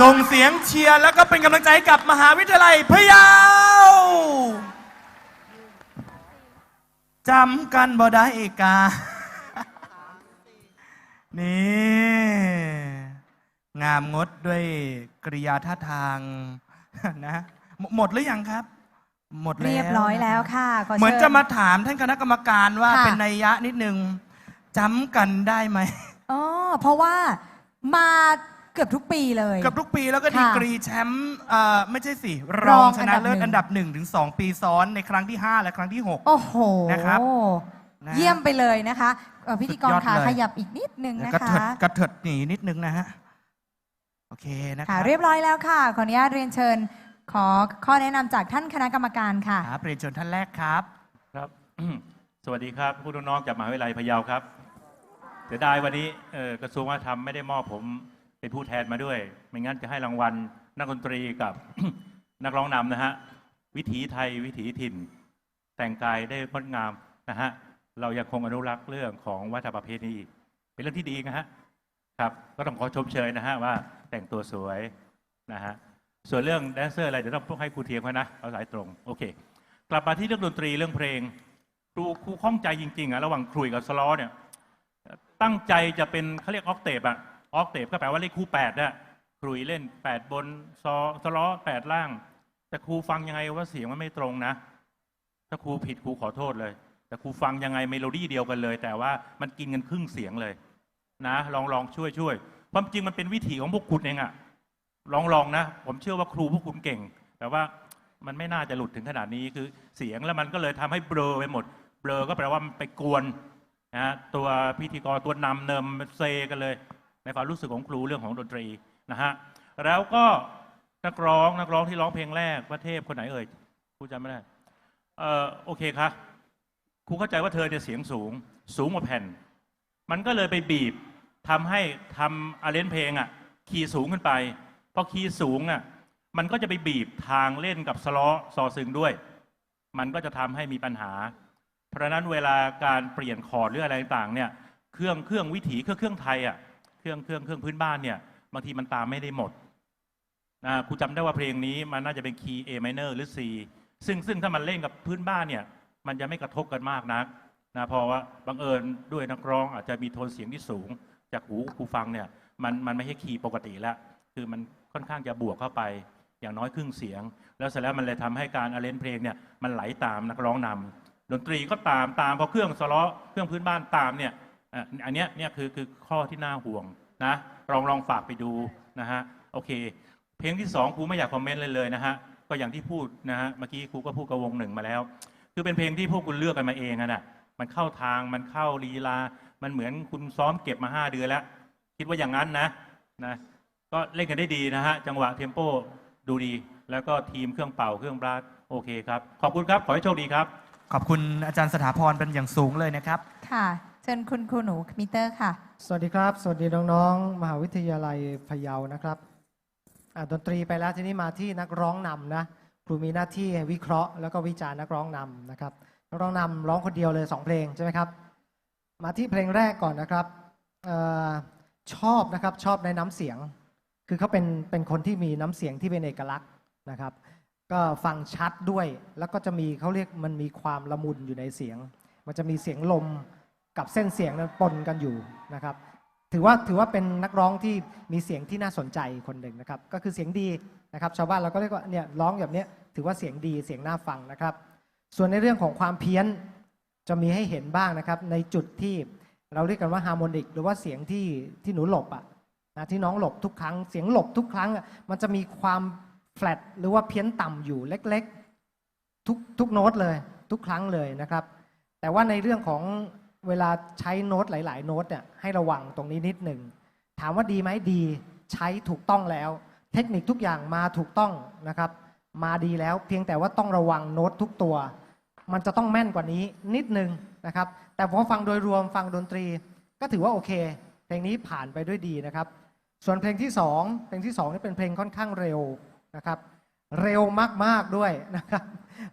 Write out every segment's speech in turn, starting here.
ส่งเสียงเชียร์แล้วก็เป็นกำลังใจให้กับมหาวิทยาลัยพะเยาจำกันบ่ได้กา นี่ งามงดด้วยกริยาท่าทางนะหมหมดหรือยังครับ หมดแล้วเรียบร้อยแล้วนค่ะขเหมือนชิญจะมาถามท่านคณะกรรมการว่าค่ะ เป็นนัยยะนิดนึงจำกันได้ไหม อ๋อเพราะว่ามาเกือบทุกปีเลย กับทุกปีแล้วก็ดีค่ะกรีแชมป์เอ่อไม่ใช่สิรรอองงชนะเลิศอัอันนดัดับบหนึ่งถึงสองปีซ้อนในครั้งที่ 5 และครั้งที่ 6 โอ้โหนะครับนะเยี่ยมไปเลยนะคะเอ่อพิธีกรสุดยอดขาเลย ขยับอีกนิดนึงนะกระคะเถิดกระเถิดหนีนิดนึงนะฮะ โอเคนะคค่ะรับเรียบร้อยแล้วค่ะ ขออนุญาตเรียนเชิญ ขอข้อแนะนำจากท่านคณะกรรมการค่ะ ครับเรียนเชิญท่านแรกครับ ครับ สวัสดีครับ ผู้น้องๆจากมหาวิทยาลัยพะเยาครับเสียดายวันนี้เอ่อกระทรวงวัฒนธรรมไม่ได้มอบผม เป็นผู้แทนมาด้วย ไม่งั้นจะให้รางวัลนักดนตรีกับนักร้องนำนะฮะ วิถีไทยวิถีถิ่น แต่งกายได้งดงามนะฮะ เรายังคงอนุรักษ์เรื่องของวัฒนประเพณีเป็นเรื่องที่ดีนะฮะครับ ก็ต้องขอชมเชยนะฮะว่าแต่งตัวสวยนะฮะ ส่วนเรื่องแดนเซอร์อะไรเดี๋ยวต้องให้ครูเทียมเขานะเอาสายตรงโอเค กลับมาที่เรื่องดนตรีเรื่องเพลงครูครูข้องใจจริงๆอะระหว่างครุยกับสล้อเนี่ยตั้งใจจะเป็นเขาเรียกออกเตปอะ ออกเตปก็แปลว่าเลขคู่แปดอะครุยเล่นแปดบนซอสล้อแปดล่าง แต่ครูฟังยังไงว่าเสียงมันไม่ตรงนะ ถ้าครูผิดครูขอโทษเลย แต่ครูฟังยังไงเมโลดี้เดียวกันเลย แต่ว่ามันกินกันครึ่งเสียงเลย นะ ลองลองช่วยช่วยความจริงมันเป็นวิถีของพวกคุณเองอะลองลองนะ ผมเชื่อว่าครูพวกคุณเก่ง แต่ว่ามันไม่น่าจะหลุดถึงขนาดนี้คือเสียงแล้วมันก็เลยทำให้เบลอไปหมด เบลอก็แปลว่ามันไปกวนนะฮะตัวพิธีกรตัวนำเนิมเซกันเลย ในความรู้สึกของครูเรื่องของดนตรีนะฮะแล้วก็นักร้องนักร้องที่ร้องเพลงแรกพระเทพคนไหนเอ่ยครูจำไม่ได้เออโอเคครับครูเข้าใจว่าเธอจะเสียงสูง สูงกว่าแผ่น มันก็เลยไปบีบทำให้ทำอาเลนเพลงอะคีย์สูงขึ้นไปพอคีย์สูงอะมันก็จะไปบีบทางเล่นกับสล้อซอซึงด้วย มันก็จะทำให้มีปัญหา เพราะนั้นเวลาการเปลี่ยนคอร์ดหรืออะไรต่างเนี่ย เครื่องเครื่องวิถีเครื่องเครื่องไทยอะ รื่องเครื่องเครื่องพื้นบ้านเนี่ยบางทีมันตามไม่ได้หมดนะครูจำได้ว่าเพลงนี้มันน่าจะเป็นคีย์ A minor หรือ C ซึ่งซึ่งถ้ามันเล่นกับพื้นบ้านเนี่ยมันจะไม่กระทบกันมากนักนะเพราะว่าบังเอิญด้วยนักร้องอาจจะมีโทนเสียงที่สูง จากหูครูฟังเนี่ยมันมันไม่ใช่คีย์ปกติแล้ว คือมันค่อนข้างจะบวกเข้าไปอย่างน้อยครึ่งเสียง แล้วเสร็จแล้วมันเลยทำให้การอาเลนเพลงเนี่ยมันไหลตามนักร้องนำดนตรีก็ตามตามพอเครื่องสล้อเครื่องพื้นบ้านตามเนี่ย อะอันเนี้ยเนี่ยคือคือข้อที่น่าห่วงนะลองลองฝากไปดูนะฮะโอเค เพลงที่สองครูไม่อยากคอมเมนต์เลยเลยนะฮะก็อย่างที่พูดนะฮะเมื่อกี้ครูก็พูดกับวงหนึ่งมาแล้ว คือเป็นเพลงที่พวกคุณเลือกกันมาเองอะน่ะมันเข้าทางมันเข้าลีลา มันเหมือนคุณซ้อมเก็บมาห้าเดือนแล้ว คิดว่าอย่างนั้นนะนะก็เล่นกันได้ดีนะฮะจังหวะเทมโปดูดี แล้วก็ทีมเครื่องเป่าเครื่องบลัสโอเคครับ ขอบคุณครับ ขอให้โชคดีครับ ขอบคุณอาจารย์สถาพรเป็นอย่างสูงเลยนะครับ ค่ะเชิญคุณครูหนูมิเตอร์ค่ะ สวัสดีครับ สวัสดีน้องๆ มหาวิทยาลัยพะเยานะครับดนตรีไปแล้วทีนี้มาที่นักร้องนำนะครูมีหน้าที่วิเคราะห์แล้วก็วิจารณ์นักร้องนำนะครับนักร้องนำร้องคนเดียวเลยสองเพลงใช่ไหมครับ มาที่เพลงแรกก่อนนะครับออชอบนะครับชอบในน้ำเสียง คือเขาเป็นเป็นคนที่มีน้ำเสียงที่เป็นเอกลักษณ์นะครับ ก็ฟังชัดด้วยแล้วก็จะมีเขาเรียกมันมีความละมุนอยู่ในเสียง มันจะมีเสียงลม กับเส้นเสียงนั้นปนกันอยู่นะครับ ถือว่าถือว่าเป็นนักร้องที่มีเสียงที่น่าสนใจคนหนึ่งนะครับ ก็คือเสียงดีนะครับ ชาวบ้านเราก็เรียกว่าเนี่ยร้องแบบนี้ถือว่าเสียงดีเสียงน่าฟังนะครับ ส่วนในเรื่องของความเพี้ยนจะมีให้เห็นบ้างนะครับ ในจุดที่เราเรียกกันว่าฮาร์โมนิก หรือว่าเสียงที่ที่หนูหลบอะนะที่น้องหลบทุกครั้ง เสียงหลบทุกครั้ง มันจะมีความแฟลตหรือว่าเพี้ยนต่ำอยู่เล็ก ๆ ทุกทุกโน้ตเลย ทุกครั้งเลยนะครับ แต่ว่าในเรื่องของ เวลาใช้โน้ตหลาย ๆ โน้ตเนี่ยให้ระวังตรงนี้นิดหนึ่ง ถามว่าดีไหมดีใช้ถูกต้องแล้ว เทคนิคทุกอย่างมาถูกต้องนะครับ มาดีแล้วเพียงแต่ว่าต้องระวังโน้ตทุกตัว มันจะต้องแม่นกว่านี้นิดนึงนะครับ แต่พอฟังโดยรวมฟังดนตรี ก็ถือว่าโอเค เพลงนี้ผ่านไปด้วยดีนะครับ ส่วนเพลงที่สองเพลงที่สองนี่เป็นเพลงค่อนข้างเร็วนะครับ เร็วมากๆด้วยนะครับ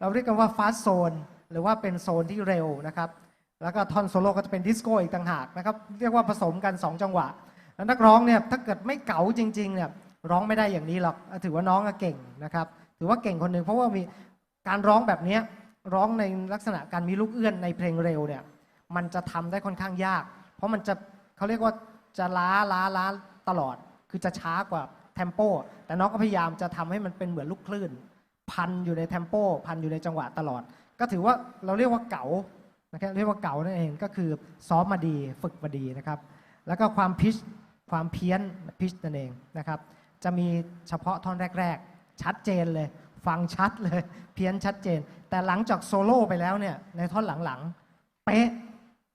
เราเรียกกันว่าฟาสโซนหรือว่าเป็นโซนที่เร็วนะครับ แล้วก็ท่อนโซโล่ก็จะเป็นดิสโก้อีกต่างหากนะครับเรียกว่าผสมกัน 2 จังหวะ แล้วนักร้องเนี่ยถ้าเกิดไม่เก๋าจริงๆเนี่ยร้องไม่ได้อย่างนี้หรอกถือว่าน้องเก่งนะครับถือว่าเก่งคนหนึ่งเพราะว่ามีการร้องแบบนี้ร้องในลักษณะการมีลูกเอื้อนในเพลงเร็วเนี่ยมันจะทำได้ค่อนข้างยาก เพราะมันจะเขาเรียกว่าจะล้าล้าล้าตลอด คือจะช้ากว่าเทมโปแต่น้องก็พยายามจะทำให้มันเป็นเหมือนลูกคลื่น พันอยู่ในเทมโปพันอยู่ในจังหวะตลอด ก็ถือว่าเราเรียกว่าเก๋า นะครับเรียกว่าเก๋านั่นเองก็คือซ้อมมาดีฝึกมาดีนะครับ แล้วก็ความพิชความเพี้ยนพิชนั่นเองนะครับ จะมีเฉพาะท่อนแรก ๆ ชัดเจนเลย ฟังชัดเลย เพี้ยนชัดเจน แต่หลังจากโซโล่ไปแล้วเนี่ยในท่อนหลังๆเป๊ะ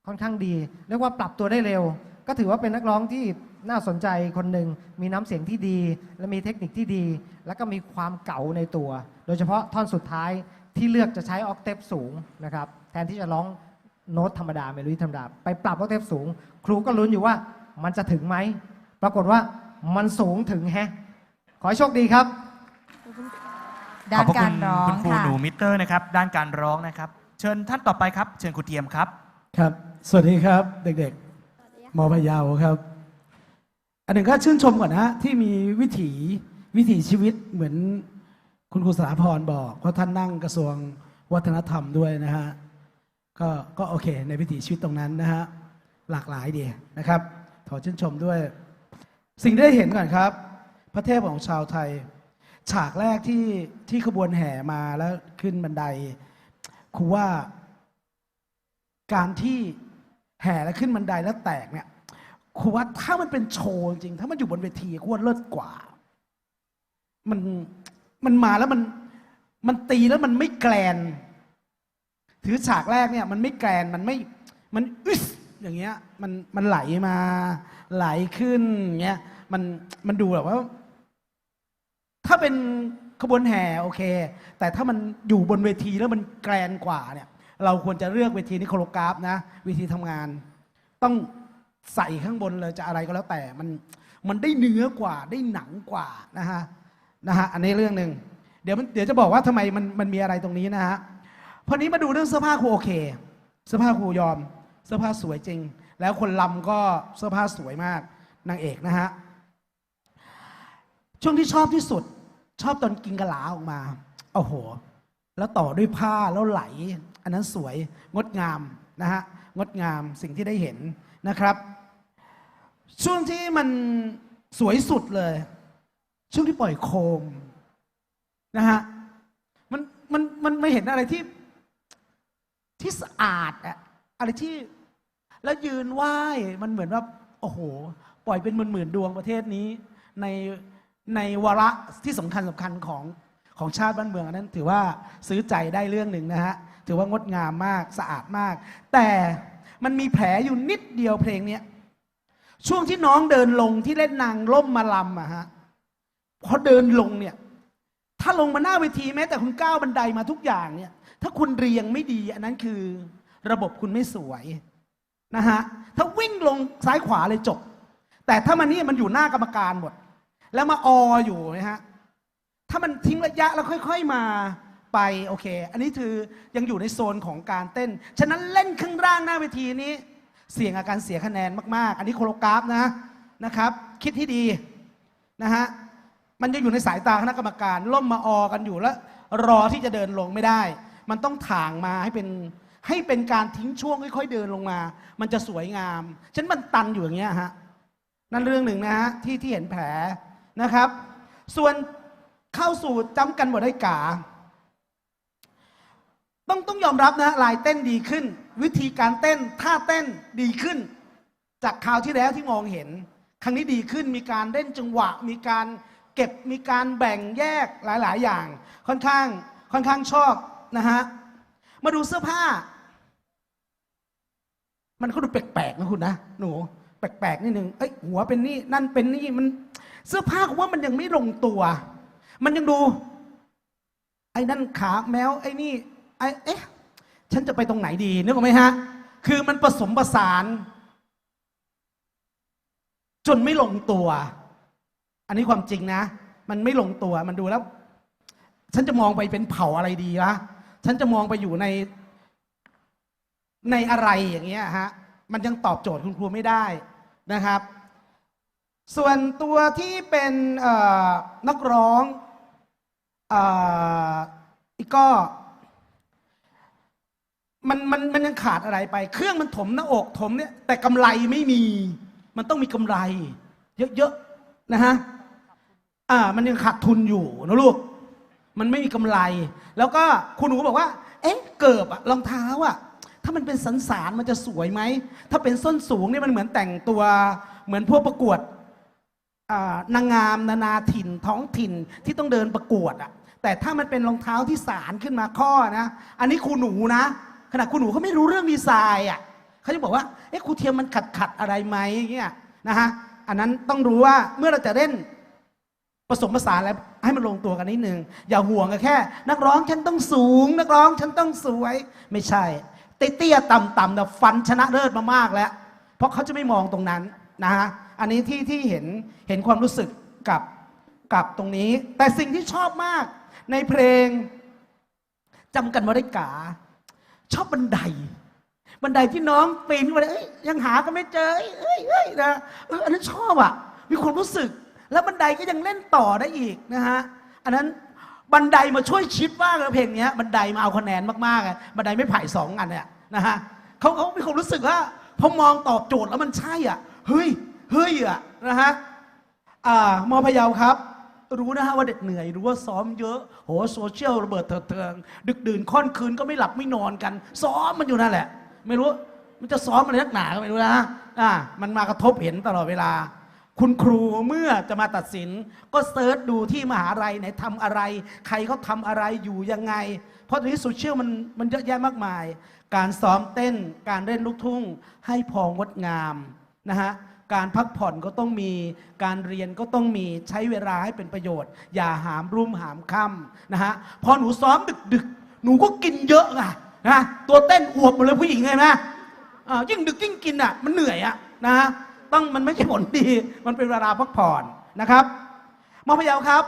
ค่อนข้างดี เรียกว่าปรับตัวได้เร็ว ก็ถือว่าเป็นนักร้องที่น่าสนใจคนหนึ่งมีน้ำเสียงที่ดี และมีเทคนิคที่ดี แล้วก็มีความเก๋าในตัว โดยเฉพาะท่อนสุดท้ายที่เลือกจะใช้ออกเทปสูงนะครับแทนที่จะร้อง โน้ตธรรมดาเมโลดี้ธรรมดา ไปปรับออกเทปสูง ครูก็ลุ้นอยู่ว่ามันจะถึงไหม ปรากฏว่ามันสูงถึงแฮะ ขอให้โชคดีครับ ด้านการร้องคุณครูค่ะหนูมิเตอร์นะครับ ด้านการร้องนะครับ เชิญท่านต่อไปครับ เชิญครูเทียมครับ ครับ สวัสดีครับเด็กๆ มอพะเยาวครับ อันหนึ่งก็ชื่นชมก่อนนะที่มีวิถีวิถีชีวิตเหมือนคุณครูสถาพรบอกเพราะท่านนั่งกระทรวงวัฒนธรรมด้วยนะฮะ ก็ก็โอเค ในวิถีชีวิตตรงนั้นนะฮะหลากหลายดีนะครับขอชื่นชมด้วย สิ่งที่ได้เห็นก่อนครับ พระเทพของชาวไทย ฉากแรกที่ที่ขบวนแห่มาแล้วขึ้นบันไดครูว่าการที่แห่แล้วขึ้นบันไดแล้วแตกเนี่ยครูว่าถ้ามันเป็นโชว์จริงถ้ามันอยู่บนเวทีครูว่าเลิศกว่า มันมันมาแล้วมันมันตีแล้วมันไม่แกลน ถือฉากแรกเนี่ยมันไม่แกลนมันไม่มันอึสอย่างเงี้ยมันมันไหลมาไหลขึ้นเงี้ยมันมันดูแบบว่า ถ้าเป็นขบวนแห่โอเค แต่ถ้ามันอยู่บนเวทีแล้วมันแกรนกว่าเนี่ย เราควรจะเลือกเวทีนี้โครกราฟนะเวิธีทำงาน ต้องใส่ข้างบนเลยจะอะไรก็แล้วแต่มันมันได้เนื้อกว่าได้หนังกว่านะฮะนะฮะอันนี้เรื่องหนึ่งเดี๋ยวมันเดี๋ยวจะบอกว่าทำไมมันมันมีอะไรตรงนี้นะฮะ พอนี้มาดูเรื่องเสื้อผ้าครูโอเค เสื้อผ้าครูยอม เสื้อผ้าสวยจริง แล้วคนลำก็เสื้อผ้าสวยมากนางเอกนะฮะช่วงที่ชอบที่สุด ชอบตอนกินกะลาออกมาโอ้โห แล้วต่อด้วยผ้าแล้วไหล อันนั้นสวยงดงามนะฮะงดงามสิ่งที่ได้เห็นนะครับ ช่วงที่มันสวยสุดเลย ช่วงที่ปล่อยโคมนะฮะมันมันมันไม่เห็นอะไรที่ ที่สะอาดอะอะไรที่แล้วยืนไหว้มันเหมือนว่าโอ้โห ปล่อยเป็นหมื่นๆดวงประเทศนี้ ในในวาระที่สำคัญสำคัญของของชาติบ้านเมืองอันนั้น ถือว่าซื้อใจได้เรื่องหนึ่งนะฮะถือว่างดงามมากสะอาดมาก แต่มันมีแผลอยู่นิดเดียวเพลงเนี้ยช่วงที่น้องเดินลงที่เล่นนางล่มมาลำอะฮะพอเดินลงเนี่ย ถ้าลงมาหน้าเวทีแม้แต่คุณก้าวบันไดมาทุกอย่างเนี่ย ถ้าคุณเรียงไม่ดี อันนั้นคือระบบคุณไม่สวยนะฮะถ้าวิ่งลงซ้ายขวาเลยจบ แต่ถ้ามันนี่มันอยู่หน้ากรรมการหมด แล้วมาอออยู่นะฮะถ้ามันทิ้งระยะแล้วค่อย ๆมาไปโอเค อันนี้คือยังอยู่ในโซนของการเต้น ฉะนั้นเล่นข้างล่างหน้าเวทีนี้ เสี่ยงอาการเสียคะแนนมาก ๆ อันนี้โคโรกราฟนะนะครับ คิดให้ดีนะฮะมันจะอยู่ในสายตาคณะกรรมการล่มมาออกันอยู่แล้ว รอที่จะเดินลงไม่ได้ มันต้องถ่างมาให้เป็นให้เป็นการทิ้งช่วงค่อย ๆ เดินลงมา มันจะสวยงาม ฉันมันตันอยู่อย่างเงี้ยฮะ นั่นเรื่องหนึ่งนะฮะที่ที่เห็นแผลนะครับ ส่วนเข้าสู่จำกันหมดได้กา ต้องต้องยอมรับนะลายเต้นดีขึ้น วิธีการเต้นท่าเต้นดีขึ้น จากคราวที่แล้วที่มองเห็น ครั้งนี้ดีขึ้นมีการเล่นจังหวะ มีการเก็บมีการแบ่งแยกหลาย ๆ อย่าง ค่อนข้างค่อนข้างชอบ นะฮะ มาดูเสื้อผ้า มันก็ดูแปลกๆนะคุณนะหนูแปลกๆนิดนึงเอ้ยหัวเป็นนี่นั่นเป็นนี่มัน เสื้อผ้าผมว่ามันยังไม่ลงตัว มันยังดู ไอ้นั่นขาแมวไอ้นี่ไอ้เอ๊ะฉันจะไปตรงไหนดีนึกออกไหมฮะ คือมันผสมผสาน จนไม่ลงตัว อันนี้ความจริงนะ มันไม่ลงตัวมันดูแล้ว ฉันจะมองไปเป็นเผ่าอะไรดีวะ ฉันจะมองไปอยู่ใน ในอะไรอย่างเงี้ยฮะมันยังตอบโจทย์คุณครูไม่ได้นะครับ ส่วนตัวที่เป็นนักร้องอีกก็มันมันมันยังขาดอะไรไป เครื่องมันถมหน้าอกถมเนี่ยแต่กำไรไม่มี มันต้องมีกำไร เยอะๆนะฮะอ่า มันยังขาดทุนอยู่นะลูก มันไม่มีกำไร แล้วก็คุณหนูบอกว่า เอ๊ะ เกิบอะรองเท้าอะถ้ามันเป็นสันสานมันจะสวยไหม ถ้าเป็นส้นสูงเนี่ยมันเหมือนแต่งตัว เหมือนพวกประกวดนางงามนานาถิ่นท้องถิ่นที่ต้องเดินประกวดอะแต่ถ้ามันเป็นรองเท้าที่สารขึ้นมาข้อนะ อันนี้ครูหนูนะ ขณะครูหนูเขาไม่รู้เรื่องดีไซน์อะเขาจะบอกว่า เอ๊ะครูเทียมมันขัดขัดๆอะไรไหมเงี้ยนะฮะ อันนั้นต้องรู้ว่าเมื่อเราจะเล่น ผสมผสานแล้วให้มันลงตัวกันนิดนึง อย่าห่วงกันแค่ นักร้องฉันต้องสูง นักร้องฉันต้องสวย ไม่ใช่เตี้ยๆต่ำๆแต่ฟันชนะเลิศมามากแล้ว เพราะเขาจะไม่มองตรงนั้นนะฮะอันนี้ที่ที่เห็นเห็นความรู้สึกกับกับตรงนี้ แต่สิ่งที่ชอบมากในเพลงจำกันมาได้กา ชอบบันได บันไดที่น้องปีนขึ้นมาเลยเอ้ยยังหากันไม่เจอเอ้ยเอ้ยนะเอออันนั้นชอบอะ มีความรู้สึก แล้วบันไดก็ยังเล่นต่อได้อีกนะฮะอันนั้นบันไดมาช่วยชิดมากเลยเพลงนี้บันไดมาเอาคะแนนมากๆบันไดไม่ไผ่สองอันเนี่ยนะฮะเขาเขามีความรู้สึกว่าพอมองตอบโจทย์แล้วมันใช่อะเฮ้ยเฮ้ยอะนะฮะอ่ามอพยาวครับ รู้นะฮะว่าเด็กเหนื่อยรู้ว่าซ้อมเยอะโหโซเชียลระเบิดเถิดเทิงดึกดื่นค่อนคืนก็ไม่หลับไม่นอนกัน ซ้อมมันอยู่นั่นแหละ ไม่รู้มันจะซ้อมอะไรนักหนาก็ไม่รู้นะอ่ามันมากระทบเห็นตลอดเวลา คุณครูเมื่อจะมาตัดสิน ก็เซิร์ชดูที่มหาลัยไหนทำอะไร ใครเขาทำอะไรอยู่ยังไง เพราะตอนนี้โซเชียลมันมันเยอะแยะมากมาย การซ้อมเต้น การเล่นลูกทุ่ง ให้พองดงามนะฮะการพักผ่อนก็ต้องมี การเรียนก็ต้องมีใช้เวลาให้เป็นประโยชน์ อย่าหามรุ่มหามค่ำนะฮะพอหนูซ้อมดึกๆหนูก็กินเยอะไงนะตัวเต้นอวบหมดเลยผู้หญิงไงนะอ่ายิ่งดึกยิ่งกินอะมันเหนื่อยอะนะ ต้องมันไม่ใช่ผลดี มันเป็นเวลาพักผ่อนนะครับมอพะเยาครับ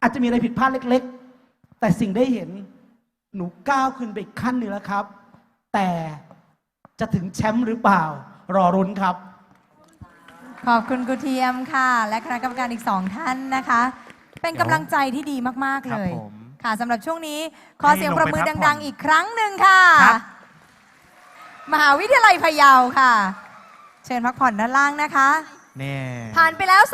อาจจะมีอะไรผิดพลาดเล็ก ๆ แต่สิ่งได้เห็นหนูก้าวขึ้นไปอีกขั้นหนึ่งแล้วครับ แต่จะถึงแชมป์หรือเปล่า รอรุ้นครับ ขอบคุณครูเทียมค่ะ และคณะกรรมการอีกสองท่านนะคะ เป็นกำลังใจที่ดีมาก ๆ เลย ครับผม ค่ะสำหรับช่วงนี้ ขอเสียงให้ปลรงบไปมือพักผ่อนดัง ๆ อีกครั้งหนึ่งค่ะ ครับ มหาวิทยาลัยพะเยาค่ะ เชิญพักผ่อนด้านล่างนะคะ นี่ ผ่านไปแล้ว